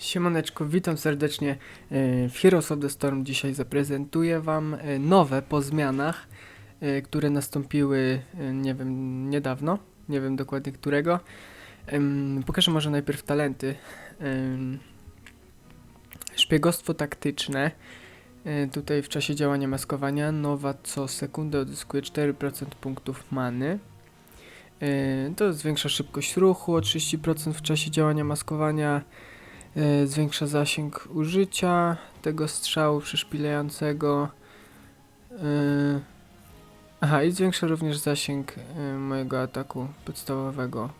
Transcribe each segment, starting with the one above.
Siemaneczko, witam serdecznie e, w Heroes of the Storm. Dzisiaj zaprezentuję Wam e, nowe po zmianach, e, które nastąpiły, nie wiem, niedawno, nie wiem dokładnie którego. Pokażę może najpierw talenty. Szpiegostwo taktyczne. Tutaj w czasie działania maskowania nowa co sekundę odzyskuje 4% punktów many. To zwiększa szybkość ruchu o 30% w czasie działania maskowania. E, Zwiększa zasięg użycia tego strzału przyszpilającego. E, Aha, i zwiększa również zasięg e, mojego ataku podstawowego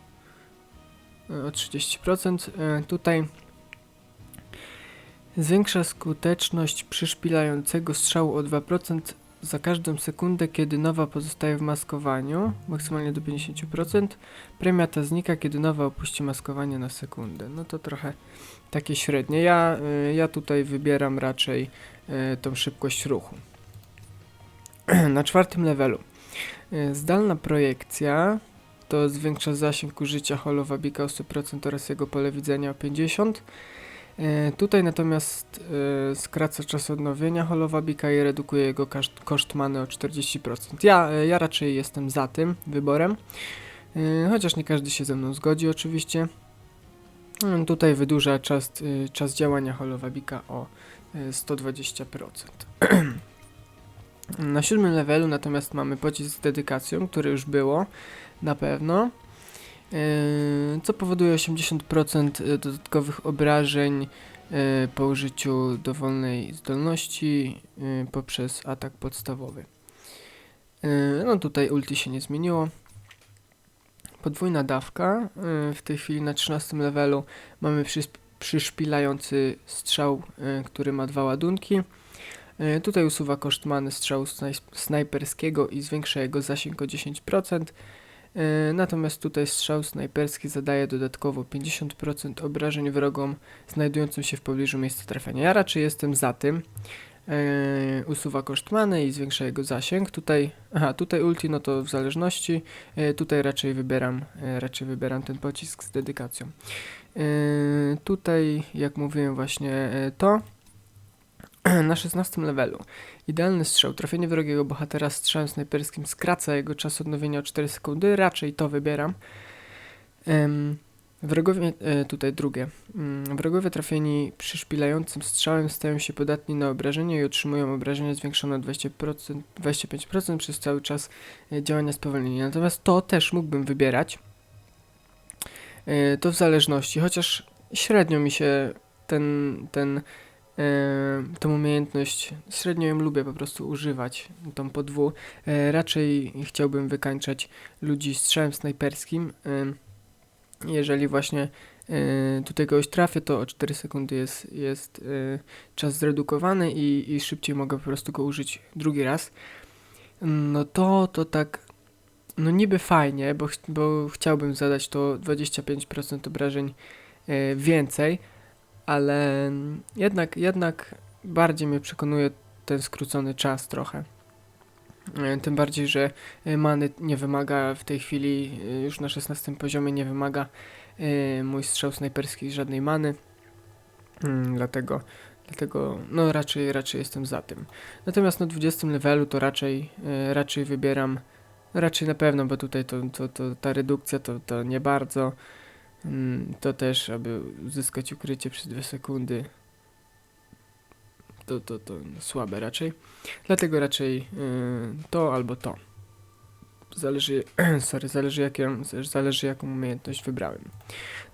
o 30%. E, Tutaj zwiększa skuteczność przyszpilającego strzału o 2% za każdą sekundę, kiedy nowa pozostaje w maskowaniu, maksymalnie do 50%. Premia ta znika, kiedy nowa opuści maskowanie na sekundę. No to trochę takie średnie. Ja, y, ja tutaj wybieram raczej y, tą szybkość ruchu. Na czwartym levelu. y, Zdalna projekcja to zwiększa zasięg użycia holowabika o 100% oraz jego pole widzenia o 50%. Y, Tutaj natomiast y, skraca czas odnowienia holowabika i redukuje jego koszt many o 40%. Ja, y, ja raczej jestem za tym wyborem, chociaż nie każdy się ze mną zgodzi oczywiście. Tutaj wydłuża czas, czas działania holowabika o y, 120%. Na siódmym levelu natomiast mamy pocisk z dedykacją, który już było na pewno, co powoduje 80% dodatkowych obrażeń y, po użyciu dowolnej zdolności y, poprzez atak podstawowy. Y, No tutaj ulti się nie zmieniło. Podwójna dawka. y, W tej chwili na 13 levelu mamy przyszpilający strzał, y, który ma dwa ładunki. Y, Tutaj usuwa koszt many strzału snaj- snajperskiego i zwiększa jego zasięg o 10%. Y, Natomiast tutaj strzał snajperski zadaje dodatkowo 50% obrażeń wrogom znajdującym się w pobliżu miejsca trafienia. Ja raczej jestem za tym. Yy, usuwa koszt many i zwiększa jego zasięg. Tutaj, aha, tutaj ulti, no to w zależności. Yy, tutaj raczej wybieram, raczej wybieram ten pocisk z dedykacją. Tutaj, jak mówiłem właśnie to, na 16 levelu. Idealny strzał. Trafienie wrogiego bohatera strzałem snajperskim skraca jego czas odnowienia o 4 sekundy. Raczej to wybieram. Ym, wrogowie, e, tutaj drugie. Ym, wrogowie trafieni przyszpilającym strzałem stają się podatni na obrażenia i otrzymują obrażenia zwiększone o 20%, 25% przez cały czas e, działania spowolnienia. Natomiast to też mógłbym wybierać. E, to w zależności, chociaż średnio mi się ten, ten e, tą umiejętność, średnio ją lubię po prostu używać, tą podwój. E, raczej chciałbym wykańczać ludzi strzałem snajperskim. E, jeżeli właśnie e, tutaj kogoś trafię, to o 4 sekundy jest, jest e, czas zredukowany i, i szybciej mogę po prostu go użyć drugi raz. No to, to tak, no niby fajnie, bo, ch- bo chciałbym zadać to 25% obrażeń e, więcej, ale jednak, jednak bardziej mnie przekonuje ten skrócony czas trochę. E, Tym bardziej, że e, many nie wymaga w tej chwili, e, już na 16 poziomie nie wymaga mój strzał snajperski żadnej many. Mm, Dlatego, dlatego no raczej, raczej jestem za tym. Natomiast na 20 levelu to raczej, raczej wybieram, raczej na pewno, bo tutaj to, to, to ta redukcja to, to nie bardzo. Mm, To też, aby uzyskać ukrycie przez 2 sekundy. To, to, to słabe raczej. Dlatego raczej y, to albo to. Zależy, sorry, zależy, jakie, zależy jaką umiejętność wybrałem.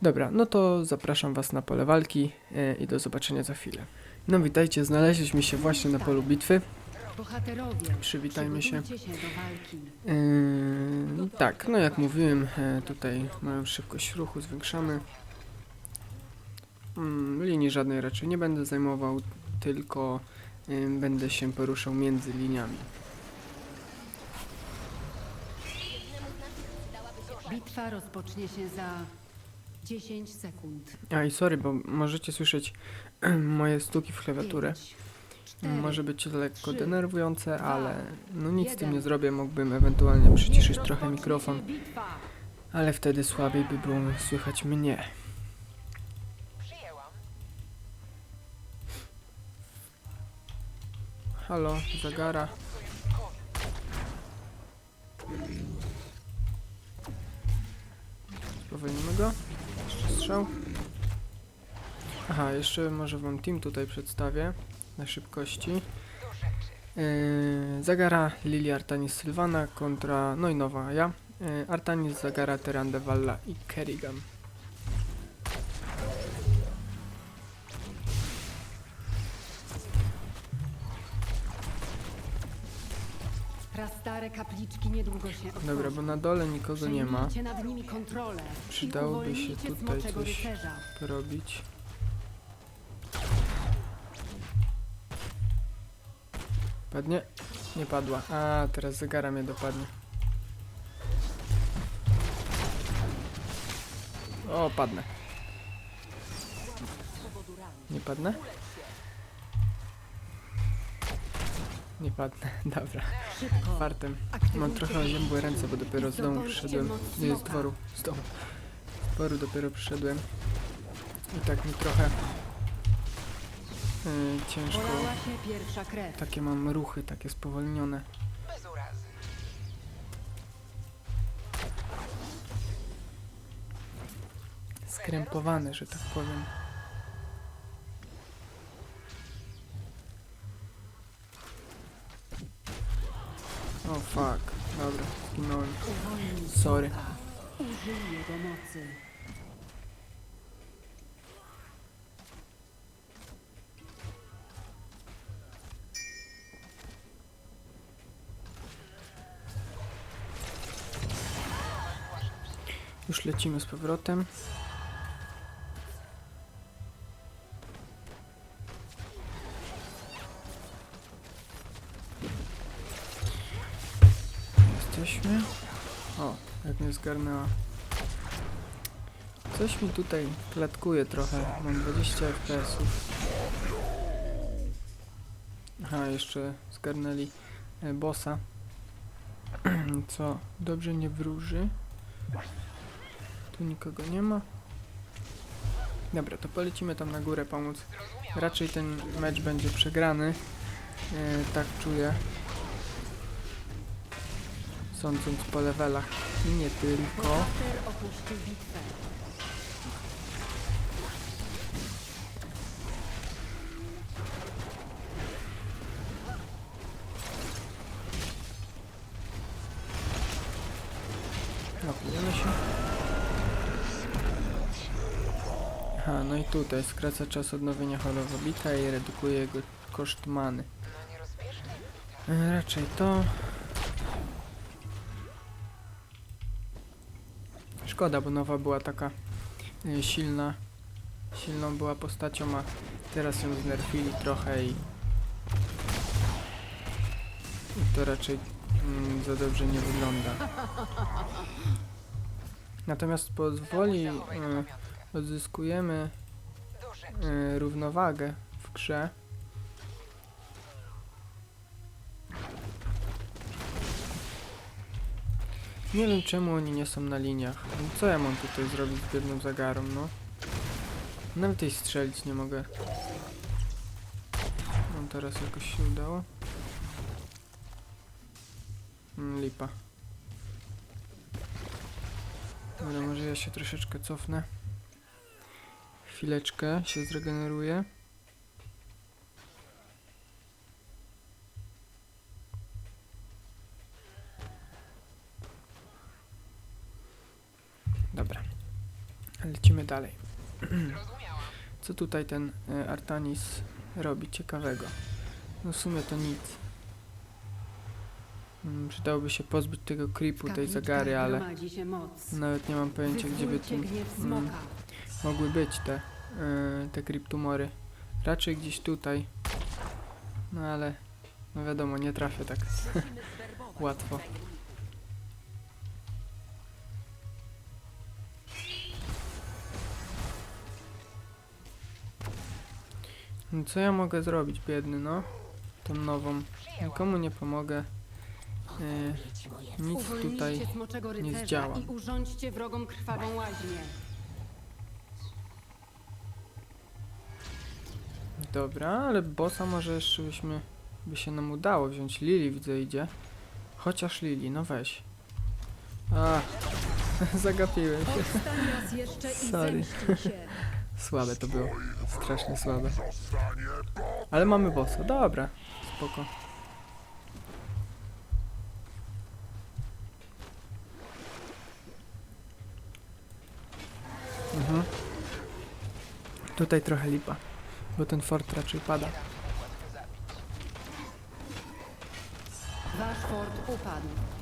Dobra, no to zapraszam Was na pole walki y, i do zobaczenia za chwilę. No witajcie, znaleźliśmy się właśnie na polu bitwy. Bohaterowie, Przywitajmy się. Yy, tak, no jak mówiłem, e, tutaj moją szybkość ruchu zwiększamy. Mm, linii żadnej raczej nie będę zajmował, tylko będę się poruszał między liniami. Bitwa rozpocznie się za 10 sekund. A i sorry, bo możecie słyszeć moje stuki w klawiaturę. Pięć, cztery, może być lekko denerwujące, ale no nic z tym nie zrobię, mógłbym ewentualnie przyciszyć trochę mikrofon, ale wtedy słabiej by było słychać mnie. Halo, zagara. Spowolnimy go. Jeszcze strzał. Aha, jeszcze może wam team tutaj przedstawię na szybkości. Yy, Zagara, Lili, Artanis, Sylwana kontra, no i nowa ja. Yy, Artanis, Zagara, Terande, Valla i Kerrigan. Prastare kapliczki niedługo się otworzą. Dobra, bo na dole nikogo nie ma. Przejmijcie nad nimi kontrolę i Przydałoby się uwolnijcie tutaj smoczego coś- rycerza. porobić. Padnie? Nie padła. A, teraz zegara mnie dopadnie. O, padnę. Nie padnę? Nie padnę, dobra. Fartem. Mam trochę oziębłe ręce, bo dopiero z domu przyszedłem. Nie, z dworu. Z domu. Z dworu dopiero przyszedłem. I tak mi trochę yy, ciężko. Polała się pierwsza krew. Takie mam ruchy, takie spowolnione. Bez urazy. Skrępowane, że tak powiem. O fuck. Dobra, zginąłem. Sorry. smoka. Użyj jego mocy. Już lecimy z powrotem. Jesteśmy. O, jak mnie zgarnęła. Coś mi tutaj klatkuje trochę. Mam 20 FPS-ów. Aha, jeszcze zgarnęli e, bossa. Co dobrze nie wróży. Tu nikogo nie ma. Dobra, to polecimy tam na górę pomóc. Raczej ten mecz będzie przegrany. E, tak czuję. Sądząc po levelach. I nie tylko. Tutaj skraca czas odnowienia holowobita i redukuje jego koszt many. E, Raczej to. Szkoda, bo nowa była taka e, silna. Silną była postacią, a teraz ją znerfili trochę i. I to raczej mm, za dobrze nie wygląda. Natomiast pozwoli, pamiątkę. odzyskujemy E, równowagę w grze. Nie wiem czemu oni nie są na liniach. No Co ja mam tutaj zrobić z biedną zagarą, no? Nawet jej strzelić nie mogę. Mam teraz jakoś się udało. Mm, lipa. Dobra, może ja się troszeczkę cofnę. Chwileczkę się zregeneruje. Dobra. Lecimy dalej. Co tutaj ten e, Artanis robi ciekawego? No w sumie to nic. Mm, Przydałoby się pozbyć tego creepu, tej kapliczkach zagary, ale się moc. nawet nie mam pojęcia, gdzie by Wyzwólcie mogły być te, yy, te kryptumory. Raczej gdzieś tutaj. No ale, no wiadomo, nie trafię tak łatwo. No co ja mogę zrobić, biedny, no? Tą nową. Nikomu nie pomogę. Yy, nic tutaj nie zdziałam. i urządźcie wrogom krwawą łaźnię. Dobra, ale bossa może jeszcze byśmy by się nam udało wziąć. Lili widzę idzie. Chociaż Lili, no weź. A, zagapiłem się. Sorry. Słabe to było. Strasznie słabe. Ale mamy bossa. Dobra. Spoko. Mhm. Tutaj trochę lipa. Bo ten fort raczej pada. Wasz fort upadł.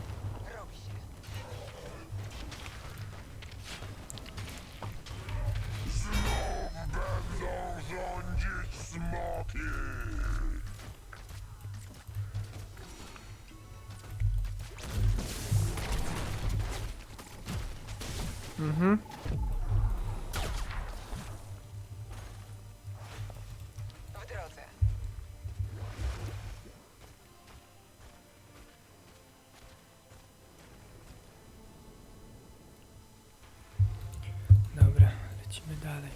Lecimy dalej.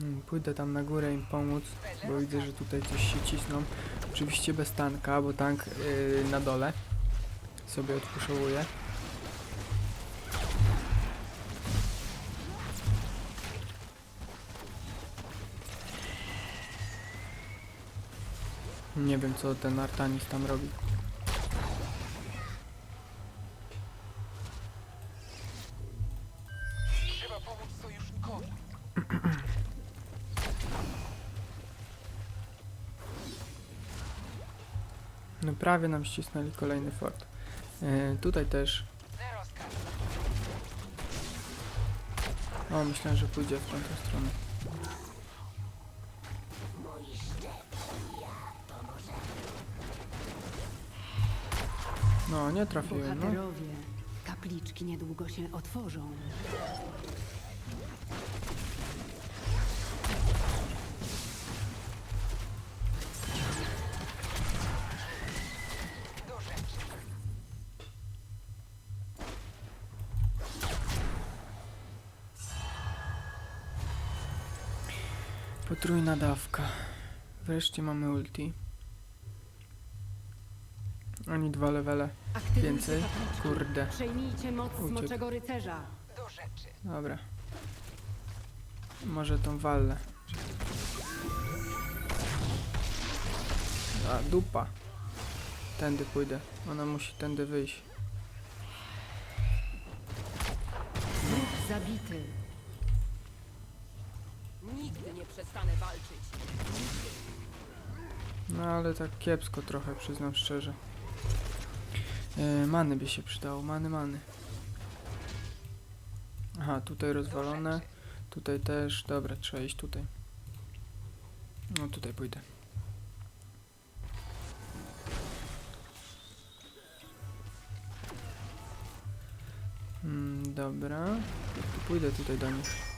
Mm, Pójdę tam na górę im pomóc, bo widzę, że tutaj coś się cisną. Oczywiście bez tanka, bo tank yy, na dole sobie odpuszowuje. Nie wiem co ten Artanis tam robi. Prawie nam ścisnęli kolejny fort. Yy, tutaj też. O, myślałem, że pójdzie w tamtą stronę. No, nie trafiłem, no. Kapliczki niedługo się otworzą. Potrójna dawka. Wreszcie mamy ulti. Ani dwa levele. Więcej? Kurde. Przejmijcie moc Uciekł. smoczego rycerza. Do rzeczy. Dobra. Może tą wallę. A, dupa. Tędy pójdę. Ona musi tędy wyjść. Wróg zabity. Nigdy nie przestanę walczyć. No ale tak kiepsko trochę, przyznam szczerze. E, many by się przydało, many, many. Aha, tutaj rozwalone. Tutaj też, dobra, trzeba iść tutaj. No tutaj pójdę. Mm, dobra, pójdę tutaj do nich.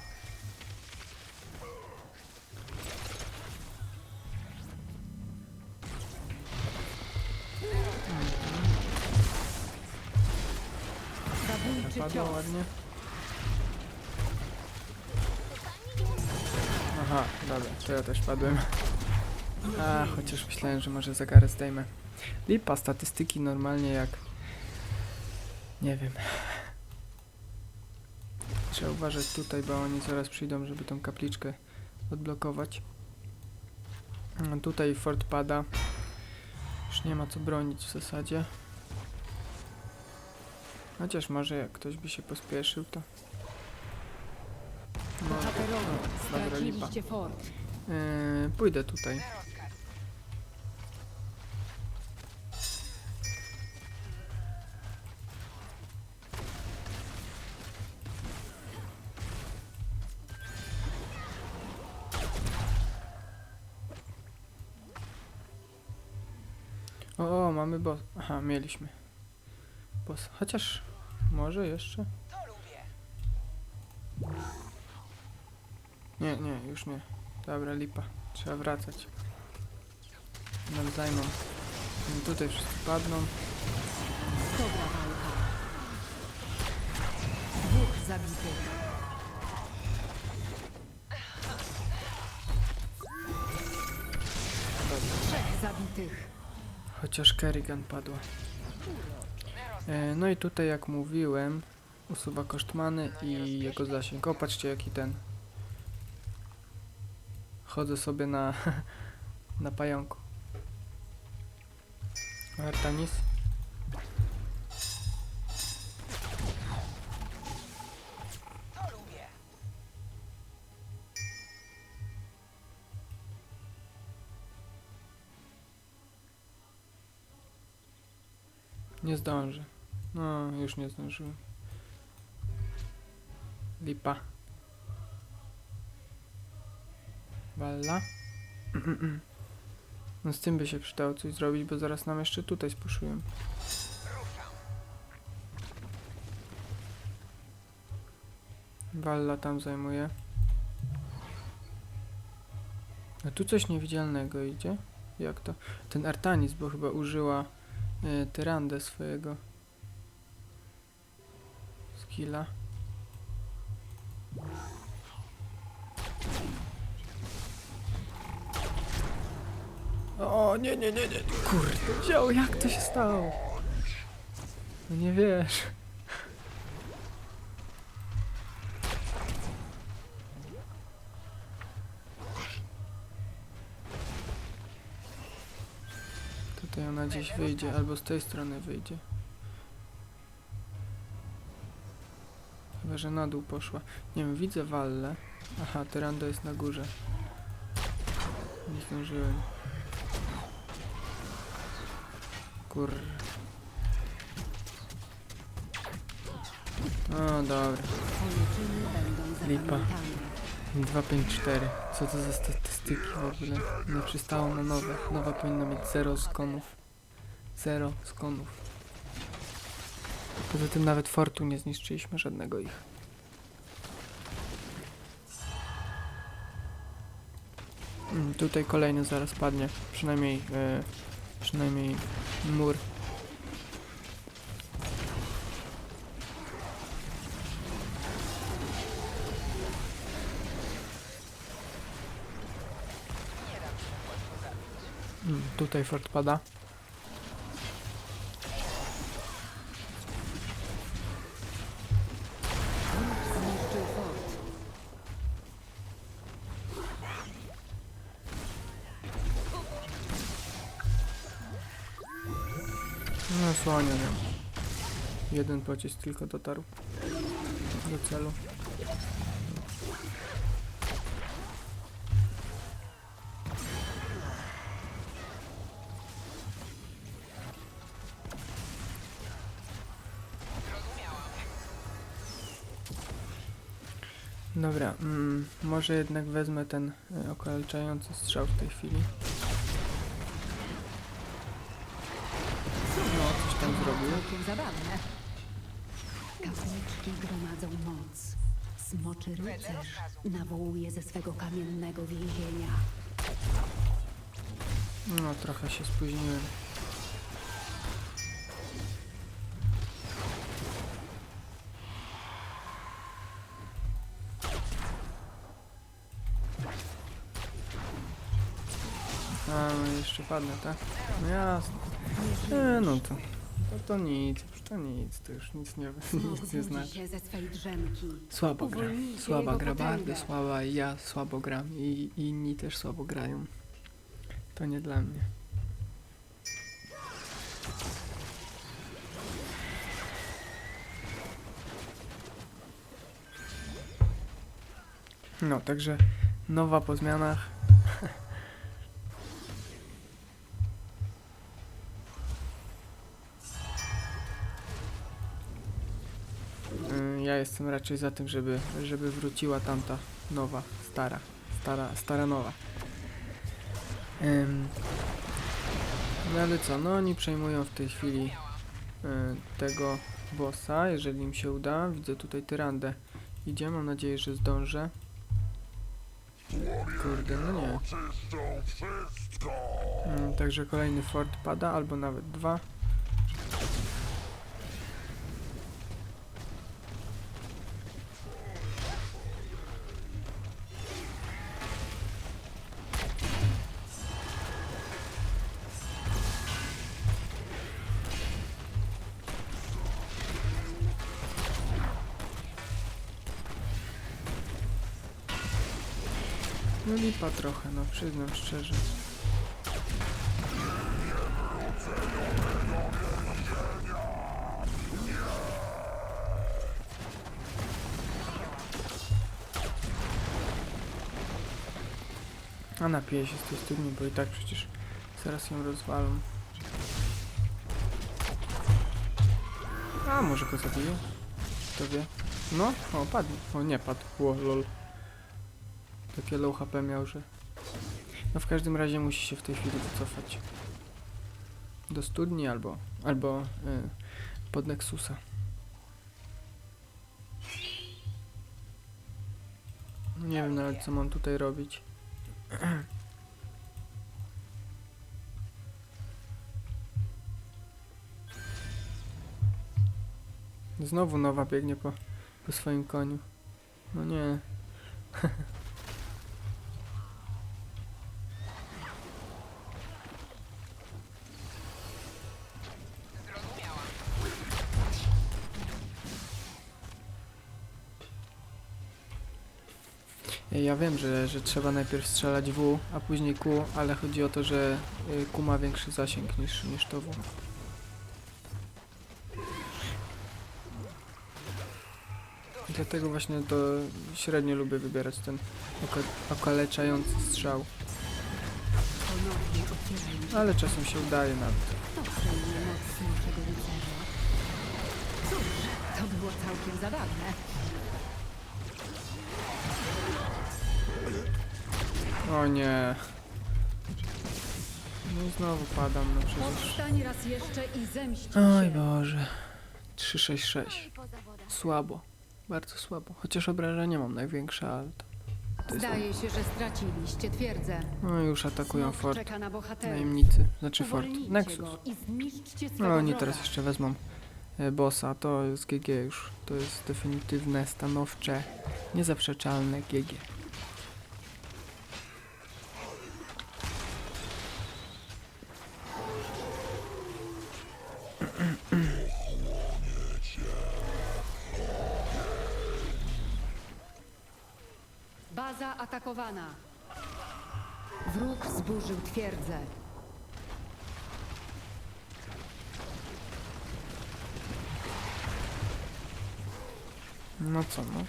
Ładnie. Aha, dobra, to ja też padłem. A, chociaż myślałem, że może zegarę zdejmę. Lipa, statystyki normalnie jak... Nie wiem. Trzeba uważać tutaj, bo oni zaraz przyjdą, żeby tą kapliczkę odblokować. No, tutaj fort pada. Już nie ma co bronić w zasadzie. Chociaż może jak ktoś by się pospieszył, to... No, Bohaterowie, dobra, lipa. Yy, pójdę tutaj. O, mamy boss. Aha, mieliśmy. Pos chociaż może jeszcze? Nie, nie, już nie. Dobra, lipa. Trzeba wracać. No zajmą. No tutaj wszyscy padną. Dobra walka. Dwóch zabitych. Trzech zabitych. Chociaż Kerrigan padła. E, no i tutaj jak mówiłem, usuwa koszt many i jego zasięg. O, patrzcie jaki ten. Chodzę sobie na, na pająku. Artanis. Nie zdążę. No, już nie zdążyłem. Lipa. Walla. No z tym by się przydało coś zrobić, bo zaraz nam jeszcze tutaj spuszują. Walla tam zajmuje. A tu coś niewidzialnego idzie? Jak to? Ten Artanis, bo chyba użyła e, tyrandę swojego skilla. O, nie, nie, nie, nie, kurde, wziął, jak to się stało? No nie wiesz. Tutaj ona gdzieś wyjdzie, albo z tej strony wyjdzie. Że na dół poszła. Nie wiem, widzę Wallę. Aha, Tyrando jest na górze. Nie zdążyłem. Kur... O, dobra. Czyny będą Lipa. zapamiętane. 254. Co to za statystyki w ogóle? Nie przystało na nowe. Nowa powinna mieć 0 skonów. 0 skonów. Poza tym nawet fortu nie zniszczyliśmy żadnego ich. Mm, tutaj kolejny zaraz padnie. Przynajmniej, e, przynajmniej mur. Mm, tutaj fort pada. Jeden pocisk tylko dotarł do celu. Dobra, mm, może jednak wezmę ten y, okaleczający strzał w tej chwili. No, coś tam zrobił. Całkiem zabawne. Kapłyczki gromadzą moc. Smoczy rycerz nawołuje ze swego kamiennego więzienia. No, trochę się spóźniłem. A, no jeszcze padnę, tak? No jasne. E, no to, to, to nic, to nic, to już nic nie, nic nie znaczy. się ze swej drzemki. Słabo gra, Uwolnijcie słaba jego gra, bardzo potęgę. słaba i ja słabo gram i, i inni też słabo grają. To nie dla mnie. No, także nowa po zmianach. Ja jestem raczej za tym, żeby, żeby wróciła tamta nowa, stara, stara, stara nowa. Ym, no ale co, no oni przejmują w tej chwili y, tego bossa, jeżeli im się uda. Widzę tutaj tyrandę. Idzie, mam nadzieję, że zdążę. Kurde, no nie. Wszystko! Mm, Także kolejny fort pada, albo nawet dwa. No lipa trochę, no przyznam szczerze. A napiję się z tej studni, bo i tak przecież zaraz ją rozwalą. A może go zabiję? Kto wie? No, o padł. O nie padł. O lol. Takie low HP miał, że... No w każdym razie musi się w tej chwili wycofać. Do studni albo... albo... Y, pod Nexusa. Nie wiem nawet co mam tutaj robić. Znowu nowa biegnie po, po swoim koniu. No nie. Ja wiem, że, że trzeba najpierw strzelać W, a później Q, ale chodzi o to, że y, Q ma większy zasięg niż, niż to W. Dlatego właśnie to średnio lubię wybierać ten oko okaleczający strzał. Ale czasem się udaje nawet. To było całkiem zabawne. O nie. No i znowu padam, no przecież. Powstań raz jeszcze i zemść Oj się. Boże. 366. Słabo. Bardzo słabo. Chociaż obrażenia mam największe, ale to... to jest... Zdaje się, że straciliście twierdzę. No już atakują Smok fort. czeka na. Najemnicy. Znaczy fort. Uwolnijcie Nexus. go i zniszczcie swego No oni wroga. teraz jeszcze wezmą e, bossa. To jest GG już. To jest definitywne, stanowcze, niezaprzeczalne GG. Co no.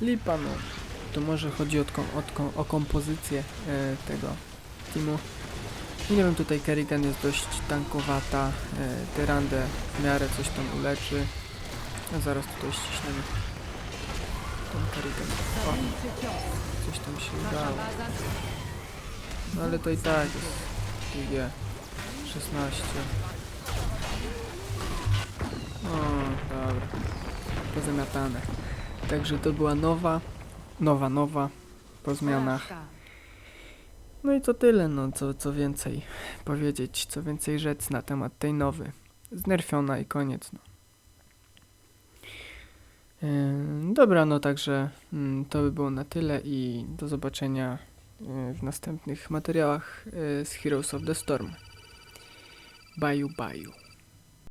Lipa no. To może chodzi o, o, o kompozycję e, tego teamu. Nie wiem, tutaj Kerrigan jest dość tankowata. E, Tyrandę w miarę coś tam uleczy. A zaraz tutaj ściśniemy. Ten Kerrigan. O, coś tam się udało. No ale to i tak jest GG 16 O, dobra Pozamiatane Także to była nowa Nowa, nowa Po zmianach porażka. No i to tyle, no co, co więcej powiedzieć Co więcej rzec na temat tej nowy Znerfiona i koniec no. Yy, Dobra, no także mm, to by było na tyle i do zobaczenia y, w następnych materiałach y, z Heroes of the Storm. Baju, baju.